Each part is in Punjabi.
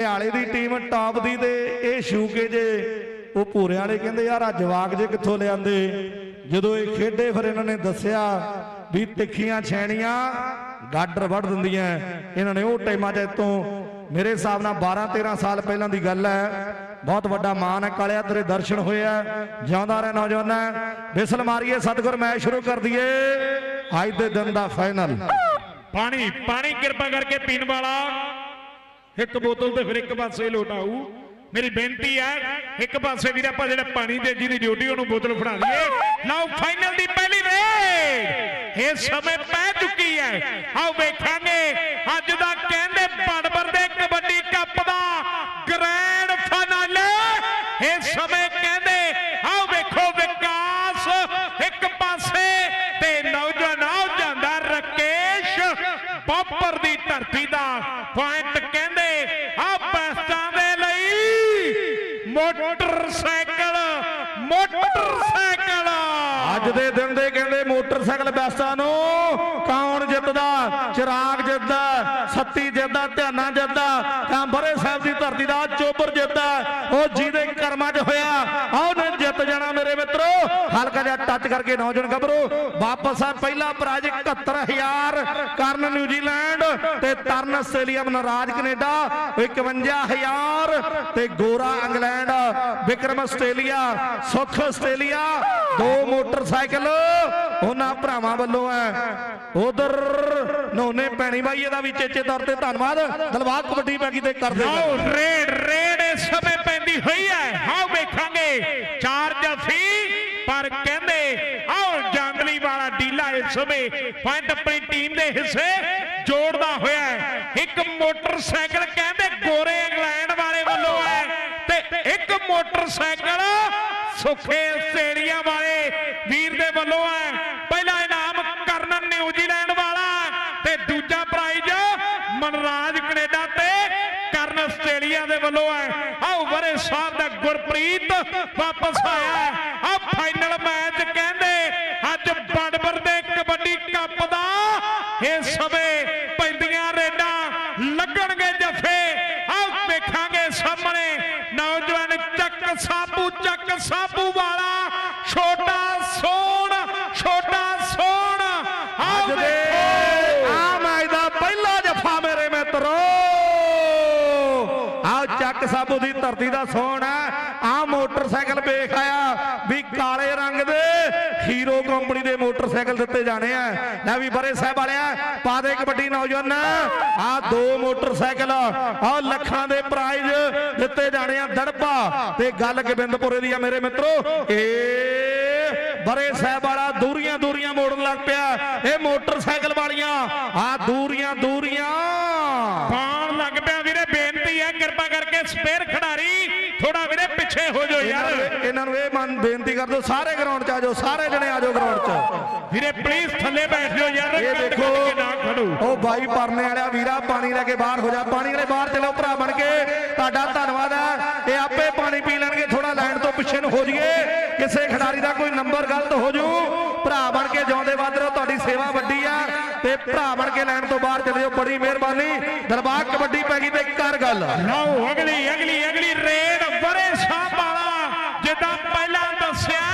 ਹਰਿਆਲੇ ਦੀ ਟੀਮ ਟਾਪ ਦੀ ਤੇ ਇਹ ਸ਼ੂਕੇ ਜੇ। ਉਹ ਭੂਰੇ ਵਾਲੇ ਕਹਿੰਦੇ, ਯਾਰ ਆ ਜਵਾਕ ਜੇ ਕਿੱਥੋਂ ਲਿਆਂਦੇ? ਜਦੋਂ ਇਹ ਖੇਡੇ, ਫਿਰ ਇਹਨਾਂ ਨੇ ਦੱਸਿਆ ਵੀ ਤਿੱਖੀਆਂ ਛੈਣੀਆਂ ਗਾਡਰ ਵੱਢ ਦਿੰਦੀਆਂ। ਇਹਨਾਂ ਨੇ ਉਹ ਟਾਈਮਾਂ 'ਚ ਇਤੋਂ ਮੇਰੇ ਹਿਸਾਬ ਨਾਲ 12 13 ਸਾਲ ਪਹਿਲਾਂ ਦੀ ਗੱਲ ਹੈ। ਬਹੁਤ ਵੱਡਾ ਮਾਣ ਹੈ, ਕਾਲਿਆ ਤੇਰੇ ਦਰਸ਼ਨ ਹੋਇਆ ਜਿਉਂਦਾ ਰਹਿ ਨੌਜਵਾਨਾਂ, ਬਿਸਲ ਮਾਰੀਏ, ਸਤਿਗੁਰ ਮੈਚ ਸ਼ੁਰੂ ਕਰ ਦਈਏ। ਅੱਜ ਦੇ ਦਿਨ ਦਾ ਫਾਈਨਲ ਪਾਣੀ ਪਾਣੀ ਕਿਰਪਾ ਕਰਕੇ ਪੀਣ ਵਾਲਾ ਇੱਕ ਬੋਤਲ ਤੇ ਫਿਰ ਇੱਕ ਪਾਸੇ ਲੋਟਾਊ ਮੇਰੀ ਬੇਨਤੀ ਹੈ, ਇੱਕ ਪਾਸੇ ਵੀਰ ਆਪਾਂ ਜਿਹੜਾ ਪਾਣੀ ਦੇ ਜਿਹਦੀ ਡਿਊਟੀ ਉਹਨੂੰ ਬੋਤਲ ਫੜਾ ਦਈਏ। ਲਓ ਫਾਈਨਲ ਦੀ ਪਹਿਲੀ ਰੇਡ ਇਹ ਸਮੇਂ ਪੈ ਚੁੱਕੀ ਹੈ। ਆਓ ਵੇਖਾਂਗੇ, ਅੱਜ ਦਾ ਕਹਿੰਦੇ ਬੜਬੜ ਦੇ ਕਬੱਡੀ ਕੱਪ ਦਾ ਗ੍ਰੈਂਡ ਫਾਈਨਲ ਇਹ ਸਮੇਂ ਕਹਿੰਦੇ ਆਓ ਵੇਖੋ ਵਿਕਾਸ ਇੱਕ ਪਾਸੇ ਤੇ ਨੌਜਵਾਨ ਆਓ ਜਾਂਦਾ ਰਕੇਸ਼ ਬੱਪਰ ਦੀ ਧਰਤੀ ਦਾ ਪੁਆਇੰਟ ਕਹਿੰਦੇ ਆ ਬੈਸਟਾਂ ਦੇ ਲਈ ਮੋਟਰਸਾਈਕਲ ਮੋਟਰਸਾਈਕਲ। ਅੱਜ ਦੇ ਦਿਨ ਦੇ ਕਹਿੰਦੇ ਮੋਟਰਸਾਈਕਲ ਬੈਸਟਾਂ ਨੂੰ ਕੌਣ ਜਿੱਤਦਾ? ਚਿਰਾਗ ਜਿੱਤਦਾ, ਸੱਤੀ ਜਿੱਤਦਾ, ਧਿਆਨਾ ਜਿੱਤਦਾ ਕਾਂਬਰੇ ਸਾਹਿਬ ਦੀ ਧਰਤੀ ਦਾ ਚੋਬਰ ਜਿੱਤਦਾ, ਉਹ ਜਿਹਦੇ ਕਰਮਾਂ 'ਚ ਹੋਇਆ ਆਓ ਜਿੱਤ ਜਾਣਾ ਮੇਰੇ ਮਿੱਤਰੋ। ਹਲਕਾ ਜਿਹਾ ਟੱਚ ਕਰਕੇ ਨੌਜਵਾਨ ਗੱਭਰੂ ਵਾਪਸ ਆ ਪਹਿਲਾ ਪ੍ਰਾਈਜ਼ 71000 ਕਰਨ ਨਿਊਜ਼ੀਲੈਂਡ ਤੇ ਤਰਨ ਆਸਟ੍ਰੇਲੀਆ ਨਰਾਜ ਕੈਨੇਡਾ 51000 ਤੇ Gora England Vikram Australia Sukh Australia ਦੋ ਮੋਟਰਸਾਈਕਲ ਉਹਨਾਂ ਭਰਾਵਾਂ ਵੱਲੋਂ ਹੈ। ਉਧਰ ਨੋਨੇ ਪੈਣੀ ਬਾਈ ਇਹਦਾ ਵੀ ਚੇਚੇ ਤੌਰ ਤੇ ਧੰਨਵਾਦ। ਦਲਵਾਗ ਕਬੱਡੀ ਪੈਗੀ ਤੇ ਕਰਦੇ ਆਓ ਰੇਡ ਰੇਡ ਇਸ ਸਮੇਂ ਪੈਂਦੀ ਹੋਈ ਹੈ। ਆਓ ਵੇਖਾਂਗੇ। ਚਾਰ ਜਫੀ ਪਰ ਕਹਿੰਦੇ ਆਓ ਜਾਂਗਲੀ ਵਾਲਾ ਡੀਲਾ ਪੁਆਇੰਟ ਆਪਣੀ ਟੀਮ ਦੇ ਹਿੱਸੇ ਜੋੜਦਾ ਹੋਇਆ ਹੈ। ਇੱਕ ਮੋਟਰਸਾਈਕਲ ਕਹਿੰਦੇ ਗੋਰੇ ਇੰਗਲੈਂਡ ਵਾਲੇ ਵੱਲੋਂ ਹੈ ਤੇ ਇੱਕ ਮੋਟਰਸਾਈਕਲ ਸੁਖੇ ਆਸਟ੍ਰੇਲੀਆ ਵਾਲੇ ਵੀਰ ਦੇ ਵੱਲੋਂ ਹੈ। ਪਹਿਲਾ ਇਨਾਮ ਕਰਨ ਨਿਊਜ਼ੀਲੈਂਡ ਵਾਲਾ ਤੇ ਦੂਜਾ ਪ੍ਰਾਈਜ਼ ਮਨਰਾਜ ਕੈਨੇਡਾ ਤੇ ਕਰਨ ਆਸਟ੍ਰੇਲੀਆ ਦੇ ਵੱਲੋਂ ਹੈ। ਆਓ ਵਰੇ ਸਾਹਿਬ ਦਾ ਗੁਰਪ੍ਰੀਤ ਵਾਪਸ ਆਇਆ। ਹੈ ਆ ਫਾਈਨਲ ਮੈਚ ਕਹਿੰਦੇ ਅੱਜ ਬੜਬੜ ਦੇ ਕਬੱਡੀ ਕੱਪ ਦਾ ਇਸ ਸਮੇਂ ਪੈਂਦੀਆਂ ਰੇਡਾਂ ਲੱਗਣਗੇ ਜਫੇ ਆਓ ਵੇਖਾਂਗੇ ਸਾਹਮਣੇ ਨੌਜਵਾਨ ਚੱਕ ਸਾਬੂ ਚੱਕ ਸਾਬੂ ਵਾਲਾ। ਛੋਟਾ ਸੋਣ ਛੋਟਾ ਸੋਣ ਦੇ ਵੇਖੋ। ਆ ਮੈਚ ਦਾ ਪਹਿਲਾ ਜਫਾ ਮੇਰੇ ਮਿੱਤਰੋ। ਆ ਚੱਕ ਸਾਬੂ ਦੀ ਧਰਤੀ ਦਾ ਸੋਹਣ ਹੈ ਆ ਮੋਟਰਸਾਈਕਲ ਵੇਖ ਆਇਆ ਵੀ ਕਾਲੇ ਰੰਗ ਦੇ ਹੀਰੋ ਕੰਪਨੀ ਦੇ ਮੋਟਰਸਾਈਕਲ ਦਿੱਤੇ ਜਾਣੇ ਆ। ਲੈ ਵੀ ਬਰੇ ਸਾਹਿਬ ਵਾਲਿਆ ਪਾ ਦੇ ਕਬੱਡੀ ਨੌਜਵਾਨ। ਆ ਦੋ ਮੋਟਰਸਾਈਕਲ, ਆ ਲੱਖਾਂ ਦੇ ਪ੍ਰਾਈਜ਼ ਦਿੱਤੇ ਜਾਣੇ ਆ ਦੜਪਾ। ਤੇ ਗੱਲ ਗੋਬਿੰਦਪੁਰੇ ਦੀ ਆ ਮੇਰੇ ਮਿੱਤਰੋ ਇਹ ਬਰੇ ਸਾਹਿਬ ਵਾਲਾ ਦੂਰੀਆਂ ਦੂਰੀਆਂ ਮੋੜਨ ਲੱਗ ਪਿਆ। ਇਹ ਮੋਟਰਸਾਈਕਲ ਵਾਲੀਆਂ, ਆ ਦੂਰੀਆਂ ਦੂਰੀਆਂ ਪਾਣ ਲੱਗ ਪਿਆ ਵੀਰੇ ਬੇਨਤੀ ਹੈ ਕਿਰਪਾ ਕਰਕੇ ਸਪੇਅਰ ਖਿਡਾਰੀ ਥੋੜਾ ਵੀਰੇ ਪਿੱਛੇ ਹੋ ਜਾਓ ਇਹਨਾਂ ਯਾਰ ਨੂੰ ਇਹ- ਇਹਨਾਂ ਨੂੰ ਇਹ ਮਨ ਬੇਨਤੀ ਕਰ ਦਿਓ ਸਾਰੇ ਗਰਾਊਂਡ 'ਚ ਆ ਜਾਓ ਸਾਰੇ ਜਣੇ ਆ ਜਾਓ ਗਰਾਊਂਡ 'ਚ। ਵੀਰੇ ਪਲੀਜ਼ ਥੱਲੇ ਬੈਠ ਜਾਓ ਯਾਰ ਇਹ ਦੇਖੋ ਨਾ ਖੜੋ। ਉਹ ਬਾਈ ਪਰਨੇ ਵਾਲਿਆ ਵੀਰਾ ਪਾਣੀ ਲੈ ਕੇ ਬਾਹਰ ਹੋ ਜਾ ਪਾਣੀ ਵਾਲੇ ਬਾਹਰ ਚਲੋ ਭਰਾ ਬਣ ਕੇ। ਤੁਹਾਡਾ ਧੰਨਵਾਦ ਹੈ ਇਹ ਆਪੇ ਪਾਣੀ ਪੀ ਲੈਣਗੇ ਥੋੜਾ ਲਾਈਨ ਤੋਂ ਪਿੱਛੇ ਨੂੰ ਹੋ ਜਾਈਏ। ਕਿਸੇ ਖਿਡਾਰੀ ਦਾ ਕੋਈ ਨੰਬਰ ਗਲਤ ਹੋ ਜੂ ਭਰਾ ਬਣ ਕੇ ਜਿਉਂਦੇ ਵੱਧ ਰਹੋ ਤੁਹਾਡੀ ਸੇਵਾ ਵੱਡੀ ਆ। ਤੇ ਭਰਾ ਬਣ ਕੇ ਲਾਈਨ ਤੋਂ ਬਾਹਰ ਚਲੇ ਜਾਓ ਬੜੀ ਮਿਹਰਬਾਨੀ। ਦਰਬਾਰ ਕਬੱਡੀ ਪੈ ਗਈ ਤੇ ਕਰ ਗੱਲ। ਲਓ ਅਗਲੀ ਅਗਲੀ ਅਗਲੀ ਰੇਡ ਬਰੇ ਸਾਹਿਬ ਵਾਲਾ ਜਿੱਦਾਂ ਪਹਿਲਾਂ ਦੱਸਿਆ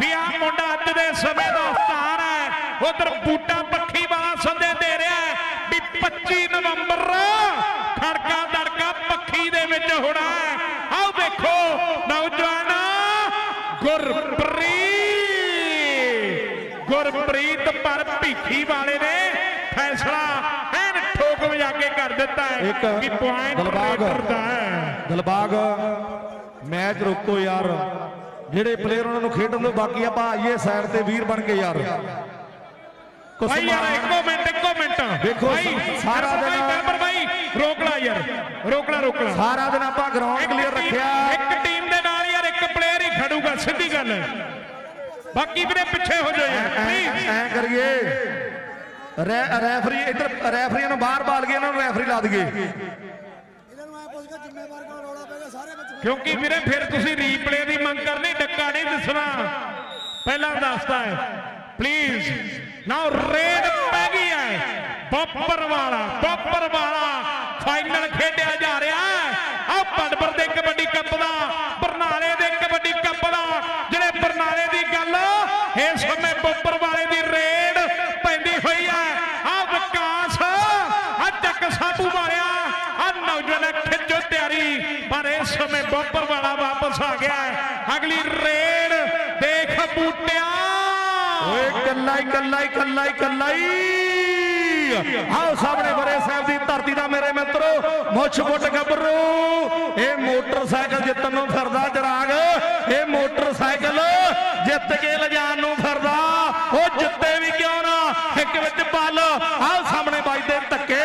ਵੀ ਆ ਮੁੰਡਾ ਅੱਜ ਦੇ ਸਮੇਂ ਦਾ ਸਟਾਰ ਹੈ। ਉਧਰ ਬੂਟਾ ਪੱਖੀ ਵਾਲਾ ਸੰਦੇ ਦੇ ਰਿਹਾ ਵੀ 25 ਨਵੰਬਰ ਖੜਕਾ ਦੜਕਾ ਪੱਖੀ ਦੇ ਵਿੱਚ ਹੋਣਾ ਆਓ ਵੇਖੋ ਨੌਜਵਾਨ ਗੁਰਪ੍ਰੀਤ। ਗੁਰਪ੍ਰੀਤ ਪਰ ਭੀਖੀ ਵਾਲੇ ਨੇ ਫੈਸਲਾ ਐਨ ਠੋਕ ਵਜਾ ਕੇ ਕਰ ਦਿੱਤਾ ਹੈ ਕਿ ਪੁਆਇੰਟ ਦਿਲਬਾਗ ਦਿਲਬਾਗ ਮੈਚ ਰੋਕੋ ਯਾਰ। ਜਿਹੜੇ ਪਲੇਅਰ ਉਹਨਾਂ ਨੂੰ ਖੇਡਣ ਦਿਓ ਬਾਕੀ ਆਪਾਂ ਆਈਏ ਸਾਈਡ ਤੇ ਵੀਰ ਬਣ ਕੇ ਯਾਰ। ਭਾਈ ਯਾਰ ਇੱਕੋ ਮਿੰਟ ਇੱਕੋ ਮਿੰਟ ਵੇਖੋ, ਭਾਈ ਸਾਰਾ ਦਿਨ- ਮੈਂਬਰ ਭਾਈ ਰੋਕ ਲਾ ਯਾਰ ਰੋਕ ਲਾ ਰੋਕ ਲਾ। ਸਾਰਾ ਦਿਨ ਆਪਾਂ ਗਰਾਊਂਡ ਕਲੀਅਰ ਰੱਖਿਆ। ਇੱਕ ਟੀਮ ਦੇ ਨਾਲ ਯਾਰ ਇੱਕ ਪਲੇਅਰ ਹੀ ਖੜੂਗਾ ਸਿੱਧੀ ਗੱਲ। ਬਾਕੀ ਵੀਰੇ ਪਿੱਛੇ ਹੋ ਜਾਓ ਯਾਰ ਪਲੀਜ਼ ਐ ਕਰੀਏ। ਰੈਫਰੀ ਇੱਧਰ ਰੈਫਰੀਆਂ ਨੂੰ ਬਾਹਰ ਬਾਲ ਕੇ ਇਹਨਾਂ ਨੂੰ ਰੈਫਰੀ ਲਾ ਦਈਏ ਇਹਨਾਂ ਨੂੰ ਐ ਪੁੱਛ ਕੇ ਜ਼ਿੰਮੇਵਾਰ ਕੋਲ ਰੌਲਾ ਪਏਗਾ ਸਾਰੇ ਵਿੱਚ ਕਿਉਂਕਿ ਵੀਰੇ ਫਿਰ ਤੁਸੀਂ ਰੀਪਲੇ ਦੀ ਮੰਗ ਕਰਨੀ, ਡੱਕਾ ਨਹੀਂ ਦਿਸਣਾ। ਪਹਿਲਾਂ ਦੱਸਦਾ ਹੈ ਪਲੀਜ਼ ਨਾਓ ਰੇਡ ਪੈ ਗਈ ਹੈ। ਬੱਪਰ ਵਾਲਾ ਬੱਪਰ ਵਾਲਾ ਫਾਈਨਲ ਖੇਡਿਆ ਜਾ ਰਿਹਾ ਹੈ। ਆ ਪੜਬਰ ਦੇ ਕਬੱਡੀ ਕੱਪ ਦਾ, ਬਰਨਾਲੇ ਦੇ ਕਬੱਡੀ ਕੱਪ ਦਾ, ਜਿਹੜੇ ਬਰਨਾਲੇ ਦੀ ਗੱਲ, ਇਸ ਸਮੇਂ ਬੋਪਰ ਵਾਲੇ ਦੀ ਰੇਡ ਪੈਂਦੀ ਹੋਈ ਹੈ ਆ ਵਿਕਾਸ ਆ ਚੱਕ ਸਾਬੂ ਮਾਰਿਆ ਆ ਨੌਜਵਾਨ ਖਿੱਚੋ ਤਿਆਰੀ ਪਰ ਇਸ ਸਮੇਂ ਬੋਪਰ ਵਾਲਾ ਵਾਪਸ ਆ ਗਿਆ ਹੈ ਅਗਲੀ ਰੇਡ ਦੇਖ ਬੂਟਿਆ ਓਏ ਕੱਲਾ ਹੀ ਕੱਲਾ ਹੀ ਕੱਲਾ ਹੀ ਕੱਲਾ ਹੀ ਆਓ ਸਾਹਮਣੇ ਬਰੇ ਸਾਹਿਬ ਦੀ ਧਰਤੀ ਦਾ ਮੇਰੇ ਮਿੱਤਰੋ, ਮੁੱਛ ਫੁੱਟ ਗੱਭਰੂ। ਇਹ ਮੋਟਰਸਾਈਕਲ ਜਿੱਤਣ ਨੂੰ ਫਿਰਦਾ ਜਰਾਗ ਇਹ ਮੋਟਰਸਾਈਕਲ ਜਿੱਤ ਕੇ ਲਿਜਾਣ ਨੂੰ ਫਿਰਦਾ। ਉਹ ਜਿੱਤੇ ਵੀ ਕਿਉਂ ਨਾ? ਇੱਕ ਵਿੱਚ ਪੱਲ। ਆਓ ਸਾਹਮਣੇ ਵੱਜਦੇ ਧੱਕੇ।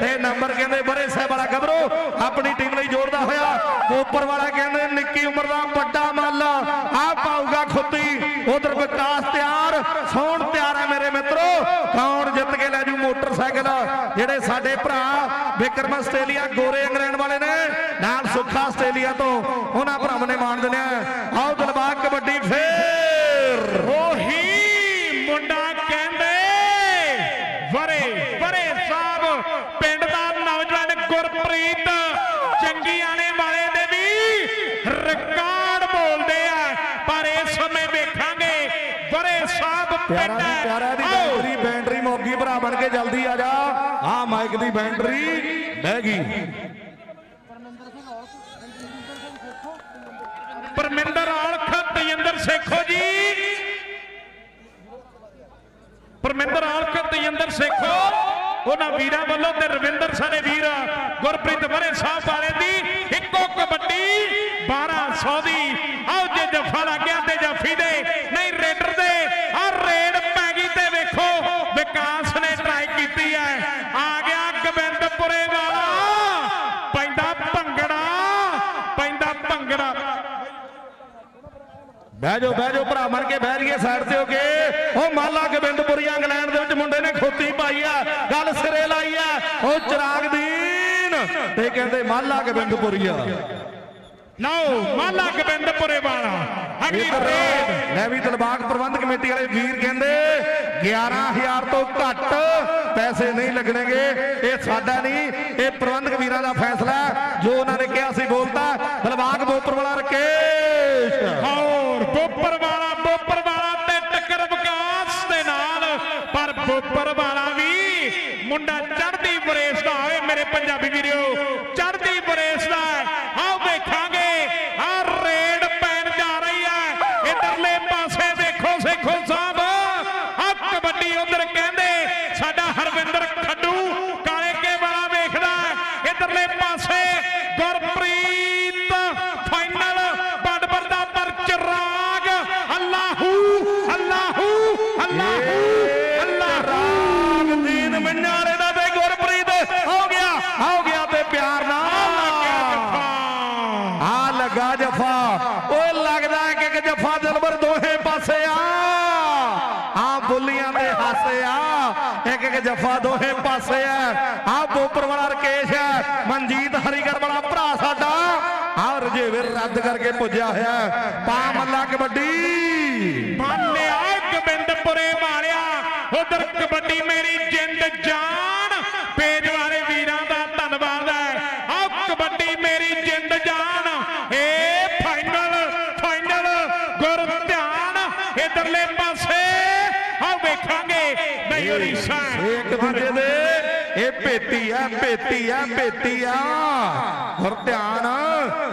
ਤੇ ਨੰਬਰ ਕਹਿੰਦੇ ਬਰੇ ਸਾਹਿਬ ਵਾਲਾ ਗੱਭਰੂ। ਆਪਣੀ ਟੀਮ ਲਈ ਜੋੜਦਾ ਹੋਇਆ। ਉੱਪਰ ਵਾਲਾ ਕਹਿੰਦੇ ਨਿੱਕੀ ਉਮਰ ਦਾ ਵੱਡਾ ਮੱਲ। ਆ ਪਾਊਗਾ ਖੁੱਤੀ। ਉਧਰ ਵਿਕਾਸ ਸੌਣ ਤਿਆਰ ਹੈ ਮੇਰੇ ਮਿੱਤਰੋ। ਕੌਣ ਜਿੱਤ ਕੇ ਲੈ ਜੂ ਮੋਟਰਸਾਈਕਲ? ਜਿਹੜੇ ਸਾਡੇ ਭਰਾ ਵਿਕਰਮ ਆਸਟ੍ਰੇਲੀਆ ਗੋਰੇ ਇੰਗਲੈਂਡ ਵਾਲੇ ਨੇ, ਨਾਲ ਸੁੱਖਾ ਆਸਟ੍ਰੇਲੀਆ ਤੋਂ, ਉਹਨਾਂ ਭਰਾਵਾਂ ਨੇ ਮਾਣ ਦਿੰਦੇ ਆਓ ਦਿਲਬਾਗ ਕਬੱਡੀ ਫੇਰ। ਉਹੀ ਮੁੰਡਾ ਕਹਿੰਦੇ, ਵਰੇ ਵਰੇ ਸਾਹਿਬ, ਪਿੰਡ ਦਾ ਨੌਜਵਾਨ ਗੁਰਪ੍ਰੀਤ ਚੰਗੀ ਆਣੇ ਵਾਲੇ ਦੇ ਵੀ ਰਿਕਾਰਡ ਬੋਲਦੇ ਆ ਪਰ ਇਸ ਸਮੇਂ ਵੇਖਾਂਗੇ ਵਰੇ ਸਾਹਿਬ ਪਿਆਰਾ ਪਿੰਡ ਦੀ ਪਿਆਰਾ ਦੀ ਆਓ। ਬੈਂਟਰੀ ਬੈਂਟਰੀ ਮੋਗੀ ਭਰਾ ਬਣ ਕੇ ਜਲਦੀ ਆ ਜਾ। ਆ ਮਾਈਕ ਦੀ ਬੈਂਟਰੀ ਬਹਿ ਗਈ। ਪਰਮਿੰਦਰ ਔਲਖ ਤੇਜਿੰਦਰ ਸੇਖੋ ਜੀ। ਪਰਮਿੰਦਰ ਔਲਖ ਤੇਜਿੰਦਰ ਸੇਖੋ। ਉਹਨਾਂ ਵੀਰਾਂ ਵੱਲੋਂ ਤੇ ਰਵਿੰਦਰ ਸਾਡੇ ਵੀਰ ਗੁਰਪ੍ਰੀਤ ਵਰੇ ਸਾਹਿਬ ਵਾਲੇ ਦੀ ਇੱਕੋ ਕਬੱਡੀ 1200 ਦੀ। ਆਓ ਜੇ ਜਫਾ ਲੱਗ ਗਿਆ ਤੇ ਜਫੀ ਦੇ ਬਹਿ ਜਾਓ ਬਹਿ ਜਾਓ ਭਰਾ ਬਣ ਕੇ ਬਹਿ ਰਹੀਏ ਸਾਈਡ ਤੇ ਹੋ ਕੇ। ਉਹ ਮਾਲਾ ਗੋਬਿੰਦਪੁਰੀ ਇੰਗਲੈਂਡ ਦੇ ਵਿੱਚ ਮੁੰਡੇ ਨੇ ਖੋਤੀ ਪਾਈ ਆ ਗੱਲ ਸਿਰੇ ਲਾਈ ਆ। ਉਹ ਚਿਰਾਗ ਦੀਨ ਤੇ ਕਹਿੰਦੇ ਮਾਲਾ ਗੋਬਿੰਦਪੁਰੀਆ ਲਓ ਮਾਲਾ ਗੋਬਿੰਦਪੁਰੇ ਵਾਲਾ ਅਗਲੀ ਇੱਧਰ ਰੇਡ ਲੈ ਵੀ ਦਿਲਬਾਗ ਪ੍ਰਬੰਧ ਕਮੇਟੀ ਵਾਲੇ ਵੀਰ ਕਹਿੰਦੇ 11000 ਤੋਂ ਘੱਟ ਪੈਸੇ ਨਹੀਂ ਲੱਗਣਗੇ। ਇਹ ਸਾਡਾ ਨਹੀਂ ਇਹ ਪ੍ਰਬੰਧਕ ਵੀਰਾਂ ਦਾ ਫੈਸਲਾ। ਜੋ ਉਹਨਾਂ ਨੇ ਕਿਹਾ ਸੀ ਬੋਲਤਾ ਮੁੰਡਾ ਚੜ੍ਹਦੀ ਬਰੇਸ ਦਾ ਹੋਵੇ ਮੇਰੇ ਪੰਜਾਬੀ ਵੀਰੋ ਜਫਾ ਦੋਹੇ ਪਾਸੇ ਆ। ਆ ਬੋਪਰ ਵਾਲਾ ਰਕੇਸ਼ ਹੈ ਮਨਜੀਤ ਹਰੀਗਰ ਵਾਲਾ ਭਰਾ ਸਾਡਾ। ਆ ਰਜੇਵੇ ਰੱਦ ਕਰਕੇ ਪੁੱਜਿਆ ਹੋਇਆ। ਪਾ ਮੱਲਾ ਕਬੱਡੀ। ਬਾਨਿਆ ਗੋਬਿੰਦਪੁਰੇ ਮਾਰਿਆ ਉਧਰ ਕਬੱਡੀ ਮੇਰੀ ਜਿੰਦ ਜਾਨ। ਪੇਜ ਵਾਲੇ ਇੱਕ ਦੂਜੇ ਦੇ ਇਹ ਭੇਤੀ ਆ ਭੇਤੀ ਆ ਭੇਤੀ ਆ। ਹੋਰ ਧਿਆਨ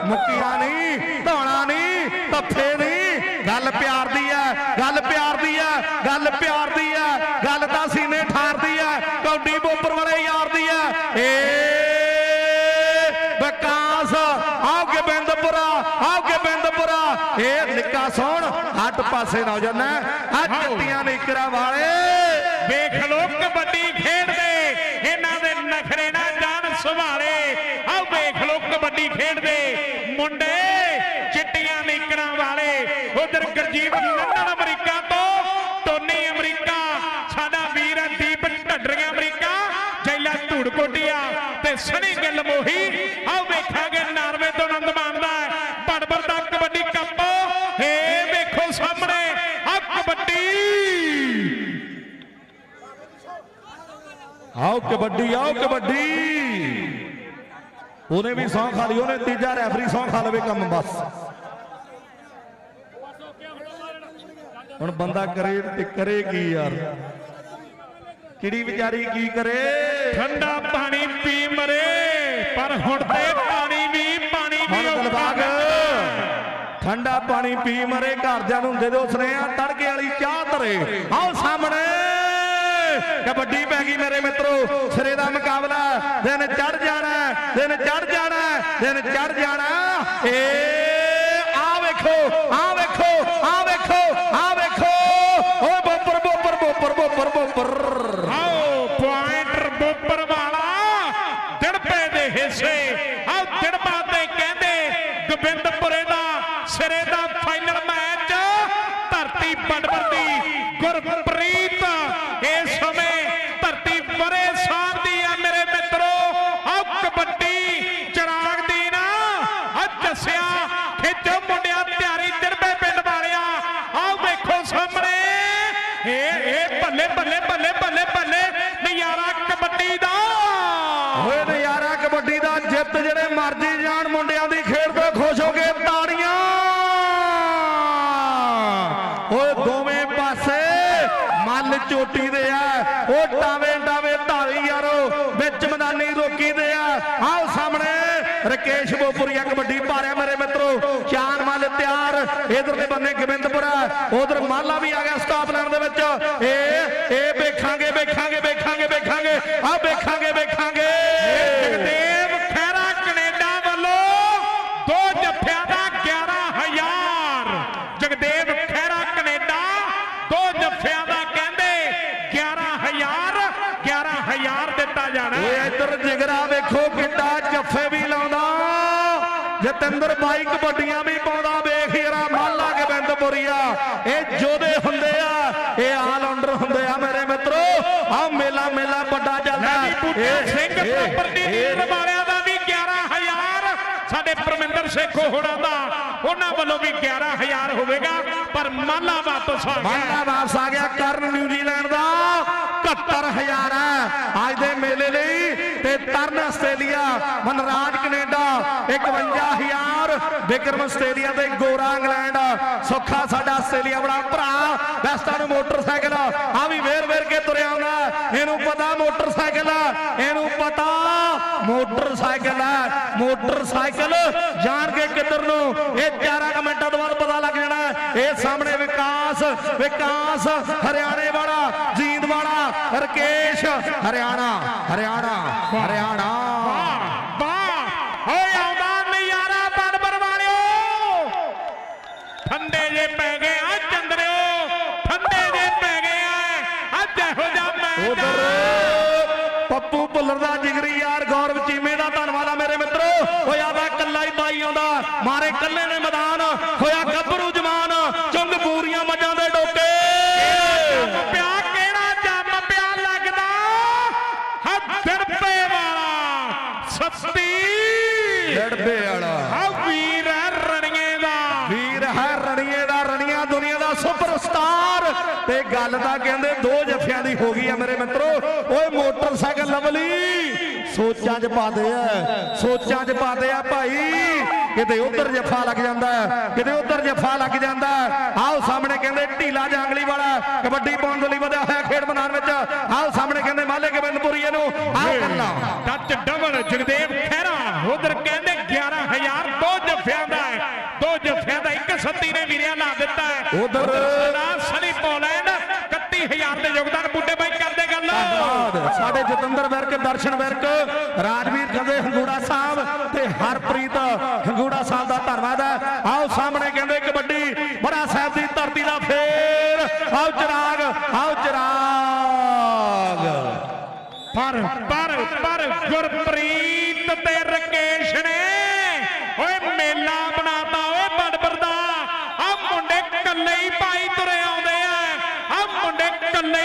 ਮੁੱਕੀਆਂ ਨਹੀਂ ਧੌਣਾ ਨਹੀਂ ਤੱਫੇ ਨਹੀਂ। ਗੱਲ ਪਿਆਰ ਦੀ ਆ ਗੱਲ ਪਿਆਰ ਦੀ ਆ ਗੱਲ ਪਿਆਰ ਦੀ ਆ। ਗੱਲ ਤਾਂ ਸੀਨੇ ਠਾਰਦੀ ਆ ਕੌਡੀ ਬੋਪਰ ਵਾਲੇ ਯਾਰ ਦੀ ਆ। ਏ ਵਿਕਾਸ ਆਓ ਗੋਬਿੰਦਪੁਰਾ ਆਓ ਗੋਬਿੰਦਪੁਰਾ ਇਹ ਨਿੱਕਾ ਸੋਹਣ ਹੱਟ ਪਾਸੇ ਨਾ ਹੋ ਜਾਣਾ ਆ ਜੱਟੀਆਂ ਨਿਕਰਾਂ ਵਾਲੇ। ਵੇਖ ਲੋ ਕਬੱਡੀ ਖੇਡਦੇ, ਇਹਨਾਂ ਦੇ ਨਖਰੇ ਨਾ ਜਾਨ ਸੰਭਾਲੇ। ਆਹ ਵੇਖ ਲੋ ਕਬੱਡੀ ਖੇਡਦੇ। ਮੁੰਡੇ ਚਿੱਟੀਆਂ ਨੀਕਰਾਂ ਵਾਲੇ, ਉਧਰ ਗਰਜੀਤ ਨੰਨਨ ਅਮਰੀਕਾ ਤੋਂ, ਟੋਨੀ ਅਮਰੀਕਾ, ਸਾਡਾ ਵੀਰ ਹੈ ਦੀਪ ਢੱਡਰੀਆਂ ਅਮਰੀਕਾ, ਜੈਲਾ ਧੂੜਕੋਟੀਆ ਤੇ ਸਣੀ ਗਿੱਲ ਮੋਹੀ ਆਹ ਵੇਖਾਂਗੇ ਨਾਰਵੇ ਤੋਂ ਆਨੰਦ ਮਾਣਦਾ ਹੈ ਬੜਬੜ ਦਾ ਕਬੱਡੀ ਕੱਪ ਏ ਵੇਖੋ ਸਾਹਮਣੇ ਆਹ ਕਬੱਡੀ ਆਓ ਕਬੱਡੀ ਆਓ ਕਬੱਡੀ। ਉਹਨੇ ਵੀ ਸੌਂ ਖਾ ਲਈ ਉਹਨੇ ਤੀਜਾ ਰੈਫਰੀ ਸੌਂ ਖਾ ਲਵੇ ਕੰਮ ਬਸ। ਹੁਣ ਬੰਦਾ ਕਰੇ ਤੇ ਕਰੇ ਕੀ ਯਾਰ? ਕਿਹੜੀ ਵਿਚਾਰੀ ਕੀ ਕਰੇ? ਠੰਡਾ ਪਾਣੀ ਪੀ ਮਰੇ ਪਰ ਹੁਣ ਤੇ ਪਾਣੀ ਵੀ ਪਾਣੀ ਵੀ ਦਿਲਬਾਗ ਠੰਡਾ ਪਾਣੀ ਪੀ ਮਰੇ ਘਰਦਿਆਂ ਨੂੰ ਦੇ ਦਿਓ ਸੁਨੇਹਾ ਤੜਕੇ ਵਾਲੀ ਚਾਹ ਧਰੇ ਆਓ ਸਾਹਮਣੇ। ਕਬੱਡੀ ਪੈ ਗਈ ਮੇਰੇ ਮਿੱਤਰੋ। ਸਿਰੇ ਦਾ ਮੁਕਾਬਲਾ। ਦਿਨ ਚੜ ਜਾਣਾ, ਦਿਨ ਚੜ ਜਾਣਾ, ਦਿਨ ਚੜ ਜਾਣਾ। ਏ, ਆ ਵੇਖੋ ਆ ਵੇਖੋ ਆ ਵੇਖੋ ਆ ਵੇਖੋ। ਓਏ ਬੋਪਰ ਬੋਪਰ ਬੋਪਰ ਬੋਪਰ ਬੋਪਰ। ਆਓ, ਪੁਆਇੰਟਰ ਬੋਪਰ ਵਾਲਾ। ਦਿੜਪੇ ਦੇ ਹਿੱਸੇ। ਆਓ ਦਿੜਪਾ ਤੇ ਕਹਿੰਦੇ, ਗੋਬਿੰਦਪੁਰੇ ਦਾ ਸਿਰੇ ਦਾ ਫਾਈਨਲ ਮੈਚ ਧਰਤੀ ਬੰਡਵਰ ਦੀ ਗੁਰਪ੍ਰੀਤ ਇਸ ਸਮੇਂ ਧਰਤੀ ਬਰੇ ਸਾਹਿਬ ਦੀ ਆ ਮੇਰੇ ਮਿੱਤਰੋ ਆਓ ਕਬੱਡੀ ਚਰਾਗ ਦੀ ਨਾ ਅੱਜ ਜੱਸਿਆ ਖਿੱਚੋ ਮੁੰਡਿਆ ਤਿਆਰੀ ਦਿੜਪੇ ਪਿੰਡ ਵਾਲਿਆ ਆਓ ਵੇਖੋ ਸਾਹਮਣੇ ਇਹ ਇਹ ਬੱਲੇ ਬੱਲੇ ਬੱਲੇ ਬੱਲੇ ਬੱਲੇ ਨਜ਼ਾਰਾ ਕਬੱਡੀ ਦਾ ਓਏ ਨਜ਼ਾਰਾ ਕਬੱਡੀ ਦਾ ਜਿਹੜੇ ਮਰਜ਼ੀ ਜਾਣ, ਮੁੰਡਿਆਂ ਦੀ ਖੇਡ ਤੋਂ ਖੁਸ਼ ਹੋ ਕੇ ਤਾੜੀਆਂ। ਓਏ ਦੋਵੇਂ ਪਾਸੇ ਮੱਲ ਚੋਟੀ ਦੇ ਆ। ਉਹ ਟਾਵੇ ਟਾਵੇ ਧਾਰੀ ਯਾਰੋ, ਵਿੱਚ ਮੈਦਾਨੀ ਰੋਕੀ ਦੇ ਆ। ਆਓ ਸਾਹਮਣੇ ਰਕੇਸ਼ ਬੋਪੁਰੀਆ ਕਬੱਡੀ ਭਾਰਿਆ ਮੇਰੇ ਮਿੱਤਰੋ। ਚਾਰ ਮੱਲ ਤਿਆਰ, ਇਧਰ ਦੇ ਬੰਨੇ ਗੋਬਿੰਦਪੁਰਾ ਉਧਰ ਮਾਲਾ ਵੀ ਆ ਗਿਆ ਸਟਾਪ ਲੈਣ ਦੇ ਵਿੱਚ। ਇਹ ਇਹ ਵੇਖਾਂਗੇ ਵੇਖਾਂਗੇ ਵੇਖਾਂਗੇ ਵੇਖਾਂਗੇ। ਆ ਵੇਖਾਂਗੇ ਵੇਖਾਂਗੇ। ਜਗਦੇਵ ਖਹਿਰਾ ਕੈਨੇਡਾ ਵੱਲੋਂ ਦੋ ਜੱਫਿਆਂ ਦਾ 11000 ਜਗਦੇਵ ਖਹਿਰਾ ਕੈਨੇਡਾ ਦੋ ਜੱਫਿਆਂ ਦਾ ਕਹਿੰਦੇ 11000 11000 ਦਿੱਤਾ ਜਾਣਾ ਓਏ ਇੱਧਰ ਜਿਗਰਾ ਵੇਖੋ ਕਿੱਡਾ ਜੱਫੇ ਵੀ ਲਾਉਂਦਾ ਜਤਿੰਦਰ ਬਾਈ ਕਬੱਡੀਆਂ ਵੀ ਪਾਉਂਦਾ ਵੇਖ ਯਾਰਾ ਮਾਲਾ ਗੋਬਿੰਦਪੁਰੀਆ ਇਹ ਜੋਧੇ ਹੁੰਦੇ ਆ ਇਹ ਆਲਰਾਊਂਡਰ ਹੁੰਦੇ ਆ ਮੇਰੇ ਮਿੱਤਰੋ। ਆ ਮੇਲਾ ਮੇਲਾ ਵੱਡਾ ਚੱਲਦਾ। ਇਹ- ਸਿੰਘ ਪ੍ਰਾਪਰਟੀ ਡੀਲਰ ਵਾਲਿਆਂ ਦਾ ਵੀ 11000 ਸਾਡੇ ਪਰਮਿੰਦਰ ਸੇਖੋ ਹੋਣਾ ਦਾ ਉਹਨਾਂ ਵੱਲੋਂ ਵੀ 11000 ਹੋਵੇਗਾ। ਪਰ ਮਾਲਾ ਵਾਪਸ ਆ ਗਿਆ ਮਾਲਾ ਵਾਪਸ ਆ ਗਿਆ। ਕਰਨ ਨਿਊਜ਼ੀਲੈਂਡ ਦਾ 71000 ਹੈ। ਅੱਜ ਦੇ ਮੇਲੇ ਲਈ ਤੇ Taran Australia, Manraj Canada 51000 Vikram Australia ਤੇ ਗੋਰਾ ਇੰਗਲੈਂਡ। ਸੌਖਾ ਸਾਡਾ ਆਸਟ੍ਰੇਲੀਆ ਬੜਾ ਭਰਾ ਵੈਸਟਾ ਨੂੰ ਮੋਟਰਸਾਈਕਲ ਆ ਵੀ ਵੇਰ ਵੇਰ ਕੇ ਤੁਰਿਆ ਆਉਂਦਾ ਇਹਨੂੰ ਪਤਾ ਮੋਟਰਸਾਈਕਲ, ਇਹਨੂੰ ਪਤਾ ਮੋਟਰਸਾਈਕਲ ਹੈ ਮੋਟਰਸਾਈਕਲ। ਜਾਣ ਕੇ ਕਿੱਧਰ ਨੂੰ? ਇਹ 4 ਕੁ ਮਿੰਟਾਂ ਤੋਂ ਬਾਅਦ ਪਤਾ ਲੱਗ ਇਹ ਸਾਹਮਣੇ ਵਿਕਾਸ ਵਿਕਾਸ ਹਰਿਆਣੇ ਵਾਲਾ ਜੀਂਦ ਵਾਲਾ ਰਕੇਸ਼ ਹਰਿਆਣਾ ਹਰਿਆਣਾ ਹਰਿਆਣਾ। ਤਾਂ ਕਹਿੰਦੇ ਦੋ ਜੱਫਿਆਂ ਦੀ ਹੋ ਗਈ ਆ ਮੇਰੇ ਮਿੱਤਰੋ। ਓਏ ਮੋਟਰਸਾਈਕਲ ਲਵਲੀ ਸੋਚਾਂ 'ਚ ਪਾਦੇ ਆ ਸੋਚਾਂ 'ਚ ਪਾਦੇ ਆ ਭਾਈ। ਕਿਤੇ ਉਧਰ ਜੱਫਾ ਲੱਗ ਜਾਂਦਾ ਕਿਤੇ ਉਧਰ ਜੱਫਾ ਲੱਗ ਜਾਂਦਾ। ਆਓ ਸਾਹਮਣੇ ਕਹਿੰਦੇ ਢੀਲਾ ਜਾਂਗਲੀ ਵਾਲਾ ਕਬੱਡੀ ਪਾਉਣ ਦੇ ਲਈ ਵਧਿਆ ਹੋਇਆ ਖੇਡ ਮੈਦਾਨ ਵਿੱਚ। ਆਓ ਸਾਹਮਣੇ ਕਹਿੰਦੇ ਮਾਲੇ ਗੋਬਿੰਦਪੁਰੀ ਨੂੰ ਆਓ ਕੱਲਾ ਟੱਚ ਡਬਲ ਜਗਦੇਵ ਖਹਿਰਾ ਉਧਰ ਕਹਿੰਦੇ 11000 ਦੋ ਜੱਫਿਆਂ ਦਾ ਦੋ ਜੱਫਿਆਂ ਦਾ ਇੱਕ ਸੱਤੀ ਨੇ ਵੀਰਿਆ ਲਾ ਦਿੱਤਾ ਉੱਧਰ ਸਾਡਾ ਯੋਗਦਾਨ ਬੁੱਢੇ ਬਾਈ ਕਰਦੇ ਗੱਲ। ਧੰਨਵਾਦ। ਸਾਡੇ ਜਤਿੰਦਰ ਵਿਰਕ ਦਰਸ਼ਨ ਵਿਰਕ ਰਾਜਵੀਰ ਖੰਦੇ ਹੰਗੂੜਾ ਸਾਹਿਬ ਤੇ ਹਰਪ੍ਰੀਤ ਹੰਗੂੜਾ ਸਾਹਿਬ ਦਾ ਧੰਨਵਾਦ ਹੈ। ਆਓ ਸਾਹਮਣੇ ਕਹਿੰਦੇ ਕਬੱਡੀ ਬੜਾ ਸਾਹਿਬ ਦੀ ਧਰਤੀ ਦਾ ਫੇਰ। ਆਓ ਚਿਰਾਗ ਆਓ ਚਿਰਾਗ। ਪਰ ਪਰ ਪਰ ਗੁਰਪ੍ਰੀਤ ਤੇ ਰਕੇਸ਼ ਨੇ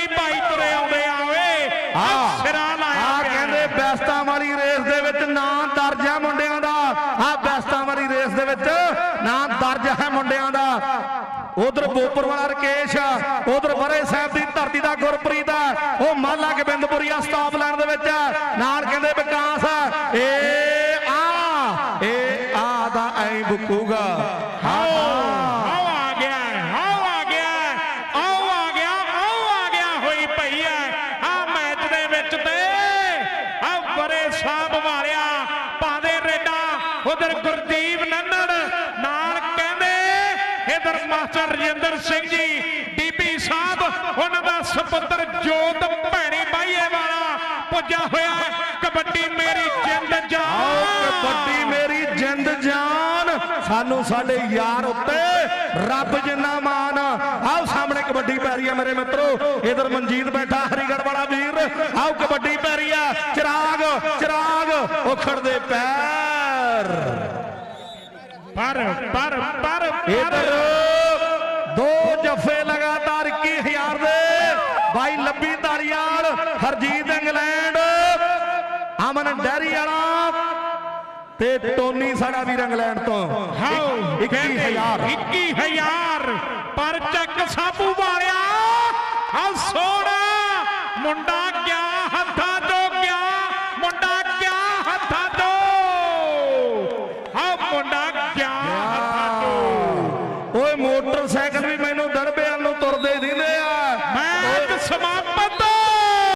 ਕੱਲੇ ਹੀ ਪਾਈ ਤੁਰੇ ਆਉਂਦੇ ਆ ਓਏ। ਆ ਸਿਰਾਂ ਲਾਇਆ ਆ। ਕਹਿੰਦੇ ਬੈਸਟਾਂ ਵਾਲੀ ਰੇਸ ਦੇ ਵਿੱਚ ਨਾਂ ਦਰਜ ਹੈ ਮੁੰਡਿਆਂ ਦਾ। ਆ ਬੈਸਟਾਂ ਵਾਲੀ ਰੇਸ ਦੇ ਵਿੱਚ ਨਾਂ ਦਰਜ ਹੈ ਮੁੰਡਿਆਂ ਦਾ। ਉਧਰ ਬੋਪਰ ਵਾਲਾ ਰਕੇਸ਼ ਉਧਰ ਬਰੇ ਸਾਹਿਬ ਸੁਪੁੱਤਰ ਜੋਤ ਭੈਣੀ ਬਾਈਏ ਵਾਲਾ ਪੁੱਜਾ ਹੋਇਆ ਹੈ। ਕਬੱਡੀ ਮੇਰੀ ਜਿੰਦ ਜਾਨ। ਕਬੱਡੀ ਮੇਰੀ ਜਿੰਦ ਜਾਨ। ਸਾਨੂੰ ਸਾਡੇ ਯਾਰ ਉੱਤੇ ਰੱਬ ਜਿੰਨਾ ਮਾਣ ਆਓ ਸਾਹਮਣੇ ਕਬੱਡੀ ਪੈ ਰਹੀ ਹੈ ਮੇਰੇ ਮਿੱਤਰੋ। ਇਧਰ ਮਨਜੀਤ ਬੈਠਾ ਹਰੀਗੜ੍ਹ ਵਾਲਾ ਵੀਰ। ਆਓ ਕਬੱਡੀ ਪੈ ਰਹੀ ਆ। ਚਿਰਾਗ ਚਿਰਾਗ ਉਖੜ ਦੇ ਪੈਰ। ਪਰ ਪਰ ਪਰ ਇਧਰ ਦੋ ਜਫੇ ਲਗਾਤਾਰ 21000 ਦੇ ਬਾਈ ਲੱਭੀ ਧਾਰੀਵਾਲ ਹਰਜੀਤ ਇੰਗਲੈਂਡ। ਅਮਨ ਡੈਰੀ ਵਾਲਾ ਤੇ ਟੋਨੀ ਸਾਡਾ ਵੀਰ ਇੰਗਲੈਂਡ ਤੋਂ। ਹਾਓ 21000 21000 ਪਰ ਚੱਕ ਸਾਬੂ ਵਾਲਿਆ ਆ ਸੋਹਣਾ ਮੁੰਡਾ